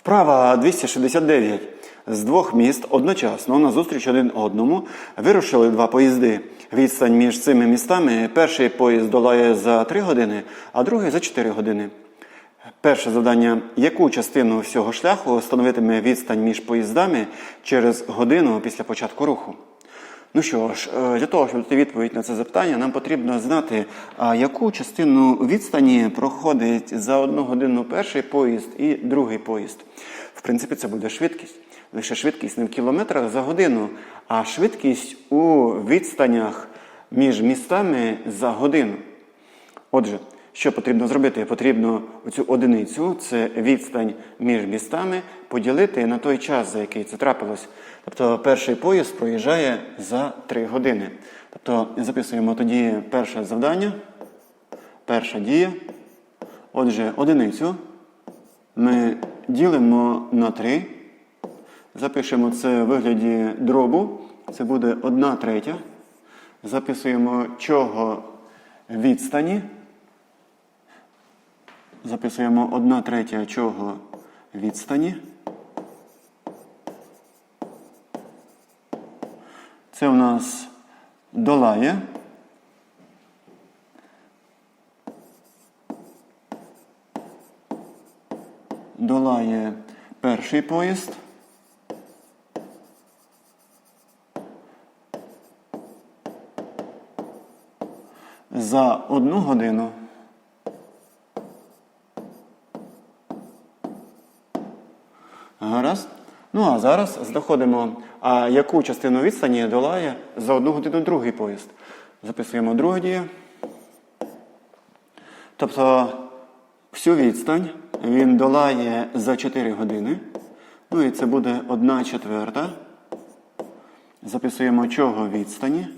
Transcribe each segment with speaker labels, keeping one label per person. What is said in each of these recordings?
Speaker 1: Вправа 269. З двох міст одночасно назустріч один одному вирушили два поїзди. Відстань між цими містами перший поїзд долає за 3 години, а другий за 4 години. Перше завдання: яку частину всього шляху становитиме відстань між поїздами через годину після початку руху? Ну що ж, е, для того, щоб дати відповідь на це запитання, нам потрібно знати, яку частину відстані проходить за одну годину перший поїзд і другий поїзд. В принципі, це буде швидкість. Лише швидкість не в кілометрах за годину, а швидкість у відстанях між містами за годину. Отже, що потрібно зробити? Потрібно цю одиницю, це відстань між містами, поділити на той час, за який це трапилось. Тобто перший поїзд проїжджає за 3 години. Тобто записуємо тоді перше завдання, перша дія. Отже, одиницю ми ділимо на 3. Запишемо це в вигляді дробу. Це буде 1 третя. Записуємо чого відстані. Записуємо 1 третя чого відстані. Це у нас долає. Долає перший поїзд. За одну годину. Гаразд. Ну а зараз знаходимо, а яку частину відстані долає за одну годину другий поїзд. Записуємо другу дію. Тобто всю відстань він долає за 4 години. Ну і це буде 1 четверта. Записуємо чого відстані.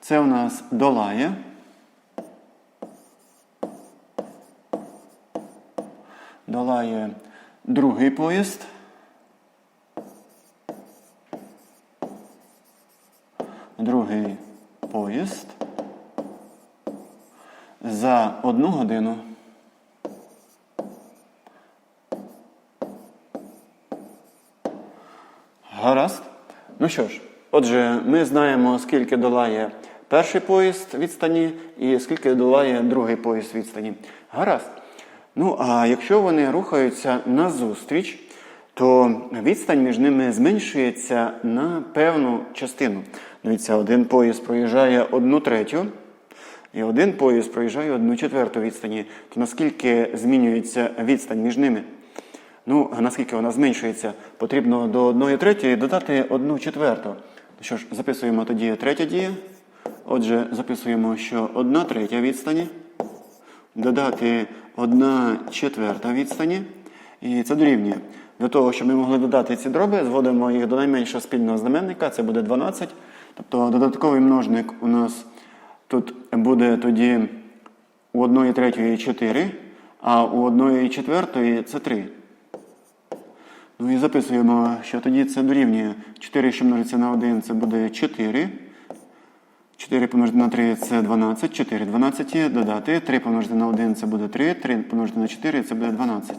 Speaker 1: Це у нас долає. Долає другий поїзд. Другий поїзд. За одну годину. Гаразд. Ну що ж, отже, ми знаємо, скільки долає перший поїзд відстані і скільки долає другий поїзд відстані. Гаразд. Ну, а якщо вони рухаються назустріч, то відстань між ними зменшується на певну частину. Дивіться, один поїзд проїжджає одну третю, і один поїзд проїжджає одну четверту відстані. То наскільки змінюється відстань між ними? Ну, а наскільки вона зменшується, потрібно до одної третьої додати одну четверту. Що ж, записуємо тоді третя дія. Отже, записуємо, що одна третя відстані, додати одна четверта відстані. І це дорівнює. Для того, щоб ми могли додати ці дроби, зводимо їх до найменшого спільного знаменника, це буде 12. Тобто додатковий множник у нас тут буде тоді у 1 третьої 4, а у 1 четвертої це 3. Ну і записуємо, що тоді це дорівнює 4, що множиться на 1, це буде 4. 4 помножити на 3 це 12, 4 12 додати. 3 помножити на 1 це буде 3, 3 помножити на 4 це буде 12.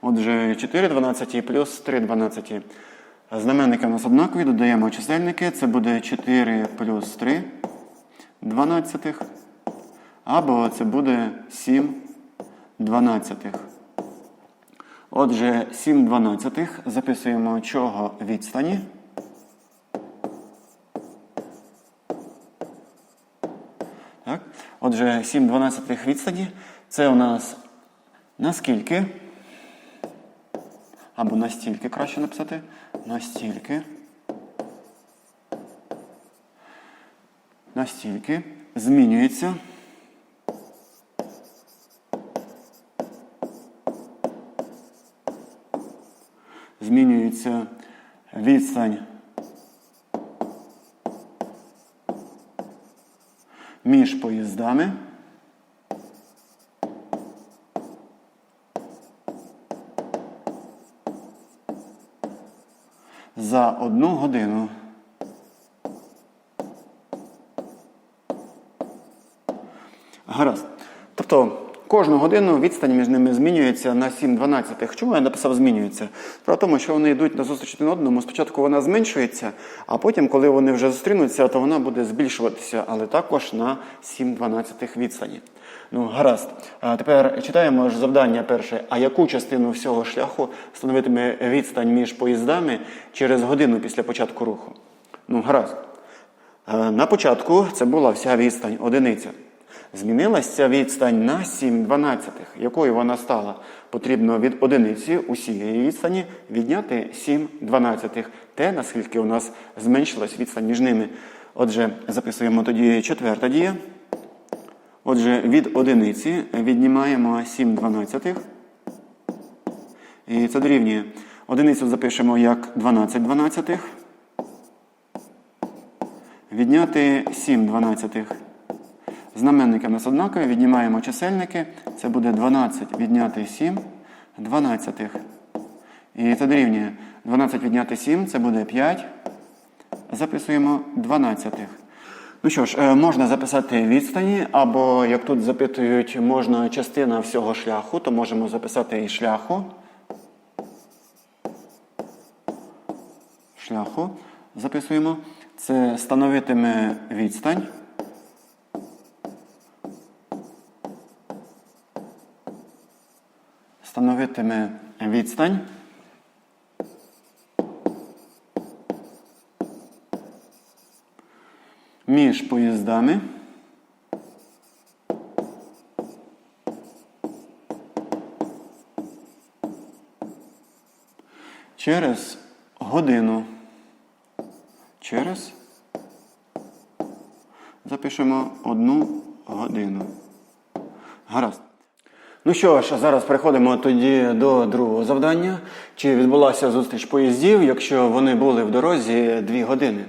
Speaker 1: Отже, 4 12 плюс 3 12. Знаменники у нас однакові, додаємо чисельники. Це буде 4 плюс 3 12. Або це буде 7 12. Отже, 7 дванадцятих записуємо чого відстані. Так? Отже, 7 дванадцятих відстані. Це у нас наскільки? Або настільки краще написати. Настільки. Настільки змінюється. Змінюється відстань між поїздами. За одну годину. Гаразд. Тобто кожну годину відстань між ними змінюється на 7 дванадцятих. Чому я написав змінюється? В тому, що вони йдуть на зустріч один одному. Спочатку вона зменшується, а потім, коли вони вже зустрінуться, то вона буде збільшуватися, але також на 7 дванадцятих відстані. Ну, гаразд. А тепер читаємо ж завдання перше. А яку частину всього шляху становитиме відстань між поїздами через годину після початку руху? Ну, гаразд. Е, На початку це була вся відстань одиниця. Змінилася відстань на 7 дванадцятих. Якою вона стала? Потрібно від одиниці усієї відстані відняти 7 дванадцятих. Те, наскільки у нас зменшилась відстань між ними. Отже, записуємо тоді четверта дія. Отже, від одиниці віднімаємо 7 дванадцятих. І це дорівнює. Одиницю запишемо як 12 дванадцятих. Відняти 7 дванадцятих. Знаменники у нас однакові, віднімаємо чисельники. Це буде 12 відняти 7 дванадцятих. І це дорівнює. 12 відняти 7, це буде 5. Записуємо 12. Ну що ж, е, можна записати відстані, або, як тут запитують, можна частина всього шляху, то можемо записати і шляху. Шляху. Записуємо. Це становитиме відстань. Становитиме відстань. між поїздами. Через годину. Через запишемо одну годину. Гаразд. Ну що ж, а зараз переходимо тоді до другого завдання. Чи відбулася зустріч поїздів, якщо вони були в дорозі дві години?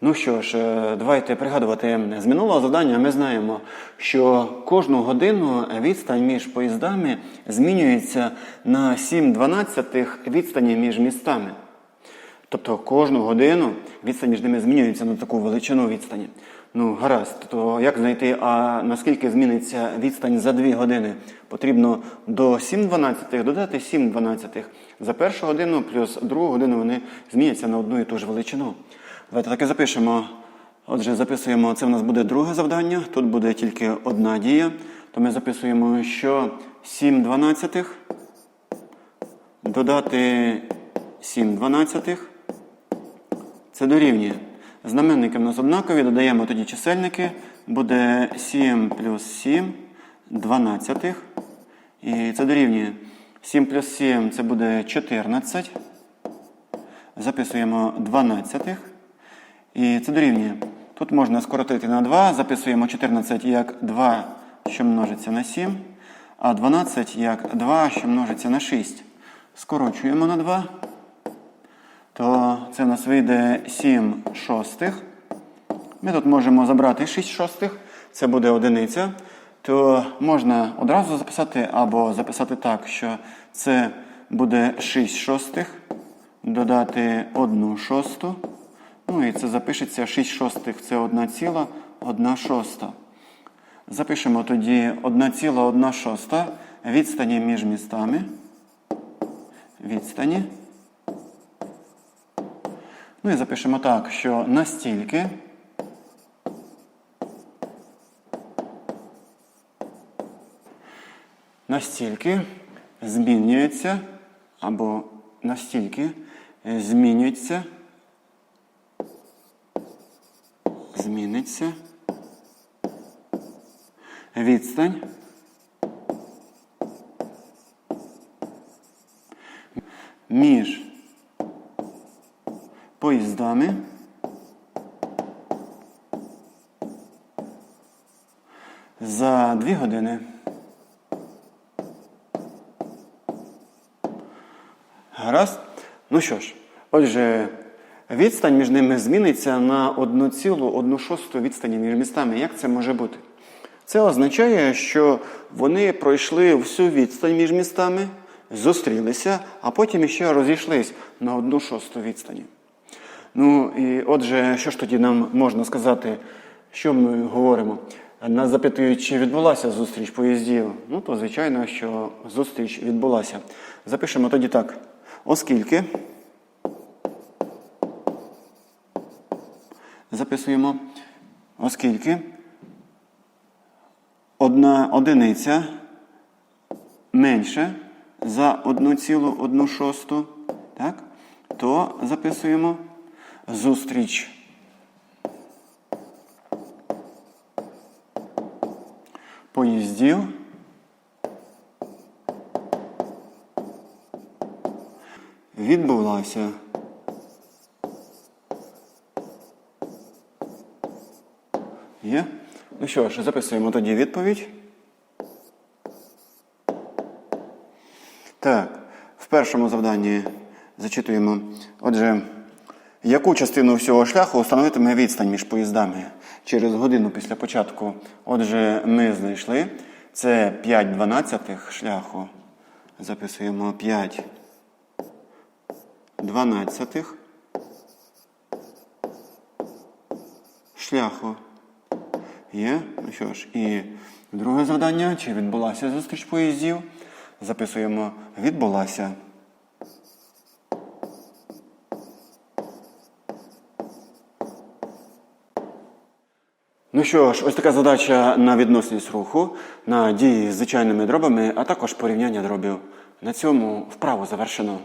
Speaker 1: Ну що ж, е, давайте пригадувати з минулого завдання. Ми знаємо, що кожну годину відстань між поїздами змінюється на 7 дванадцятих відстані між містами. Тобто кожну годину відстань між ними змінюється на таку величину відстані. Ну, гаразд, то як знайти, а наскільки зміниться відстань за 2 години? Потрібно до 7 дванадцятих додати 7 дванадцятих. За першу годину плюс другу годину вони зміняться на одну і ту ж величину. Давайте так і запишемо. Отже, записуємо, це в нас буде друге завдання. Тут буде тільки одна дія. То ми записуємо, що 7 дванадцятих додати 7 дванадцятих. Це дорівнює. Знаменники в нас однакові, додаємо тоді чисельники. Буде 7 плюс 7 дванадцятих. І це дорівнює. 7 плюс 7 це буде 14. Записуємо 12. І це дорівнює. Тут можна скоротити на 2. Записуємо 14 як 2, що множиться на 7. А 12 як 2, що множиться на 6. Скорочуємо на 2 то це в нас вийде 7 шостих. Ми тут можемо забрати 6 шостих, це буде одиниця. То можна одразу записати, або записати так, що це буде 6 шостих, додати 1 шосту. Ну і це запишеться 6 шостих це 1 ціла, 1 шоста. Запишемо тоді 1 ціла, 1 шоста відстані між містами. Відстані. Ну і запишемо так, що настільки настільки змінюється або настільки змінюється, зміниться відстань між поїздами. За дві години. Гаразд. Ну що ж, отже, відстань між ними зміниться на 1,1 відстані між містами. Як це може бути? Це означає, що вони пройшли всю відстань між містами, зустрілися, а потім ще розійшлись на 1 шосту відстані. Ну і отже, що ж тоді нам можна сказати, що ми говоримо? Нас запитують, чи відбулася зустріч поїздів. Ну, то звичайно, що зустріч відбулася. Запишемо тоді так. Оскільки записуємо, оскільки одна одиниця менше за 1,1 шосту, так, то записуємо зустріч. Поїздів відбулася. Є? Ну що ж, записуємо тоді відповідь. Так, в першому завданні зачитуємо. Отже, яку частину всього шляху становитиме відстань між поїздами через годину після початку? Отже, ми знайшли це 5 дванадцятих шляху. Записуємо 5 дванадцятих шляху. Є. Ну що ж, і друге завдання. Чи відбулася зустріч поїздів? Записуємо відбулася. Ну що ж, ось така задача на відносність руху, на дії з звичайними дробами, а також порівняння дробів. На цьому вправу завершено.